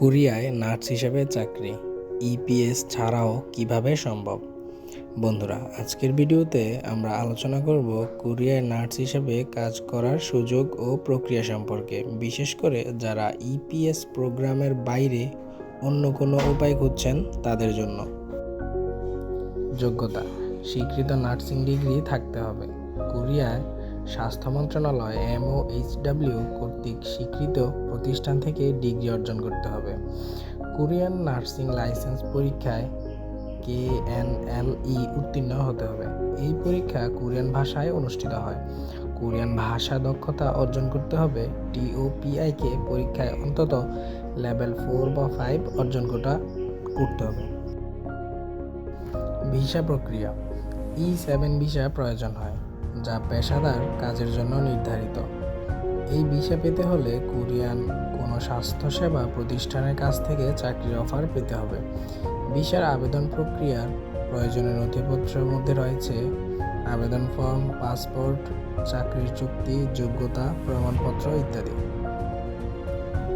কোরিয়ায় নার্স হিসেবে চাকরি ইপিএস ছাড়াও কীভাবে সম্ভব? বন্ধুরা, আজকের ভিডিওতে আমরা আলোচনা করব কোরিয়ায় নার্স হিসেবে কাজ করার সুযোগ ও প্রক্রিয়া সম্পর্কে। বিশেষ করে যারা ইপিএস প্রোগ্রামের বাইরে অন্য কোনো উপায় খুঁজছেন তাদের জন্য। যোগ্যতা, স্বীকৃত নার্সিং ডিগ্রি থাকতে হবে। কোরিয়ায় স্বাস্থ্য মন্ত্রণালয় এমওএইচডব্লিউ কর্তৃক স্বীকৃত প্রতিষ্ঠান থেকে ডিগ্রি অর্জন করতে হবে। কোরিয়ান নার্সিং লাইসেন্স পরীক্ষায় কে এন এল ই উত্তীর্ণ হতে হবে। এই পরীক্ষা কোরিয়ান ভাষায় অনুষ্ঠিত হয়। কোরিয়ান ভাষা দক্ষতা অর্জন করতে হবে। টিওপিআইকে পরীক্ষায় অন্তত লেভেল ফোর বা ফাইভ অর্জন করা করতে হবে। ভিসা প্রক্রিয়া, ই সেভেন ভিসা প্রয়োজন হয়। যা পেশাদার কাজের জন্য নির্ধারিত। এই ভিসা পেতে হলে কোরিয়ান কোনো স্বাস্থ্যসেবা প্রতিষ্ঠানের কাছ থেকে চাকরির অফার পেতে হবে। ভিসার আবেদন প্রক্রিয়ার প্রয়োজনীয় নথিপত্রের মধ্যে রয়েছে আবেদন ফর্ম, পাসপোর্ট, চাকরির চুক্তি, যোগ্যতা, প্রমাণপত্র ইত্যাদি।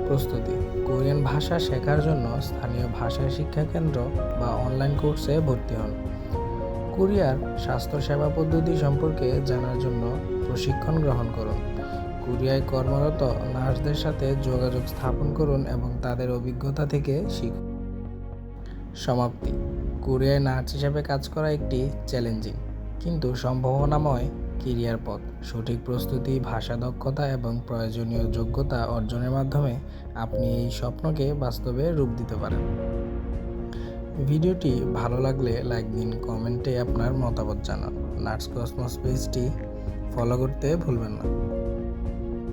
প্রস্তুতি। কোরিয়ান ভাষা শেখার জন্য স্থানীয় ভাষা শিক্ষা কেন্দ্র বা অনলাইন কোর্সে ভর্তি হন। কোরিয়ার স্বাস্থ্যসেবা পদ্ধতি সম্পর্কে জানার জন্য প্রশিক্ষণ গ্রহণ করুন। কোরিয়ায় কর্মরত নার্সদের সাথে যোগাযোগ স্থাপন করুন এবং তাদের অভিজ্ঞতা থেকে শিখুন। সমাপ্তি। কোরিয়ায় নার্স হিসেবে কাজ করা একটি চ্যালেঞ্জিং, কিন্তু সম্ভাবনাময় কেরিয়ার পথ। সঠিক প্রস্তুতি, ভাষা দক্ষতা এবং প্রয়োজনীয় যোগ্যতা অর্জনের মাধ্যমে আপনি এই স্বপ্নকে বাস্তবে রূপ দিতে পারেন। ভিডিওটি ভালো লাগলে লাইক দিন, কমেন্টে আপনার মতামত জানান। নার্স কসমস পেজটি ফলো করতে ভুলবেন না।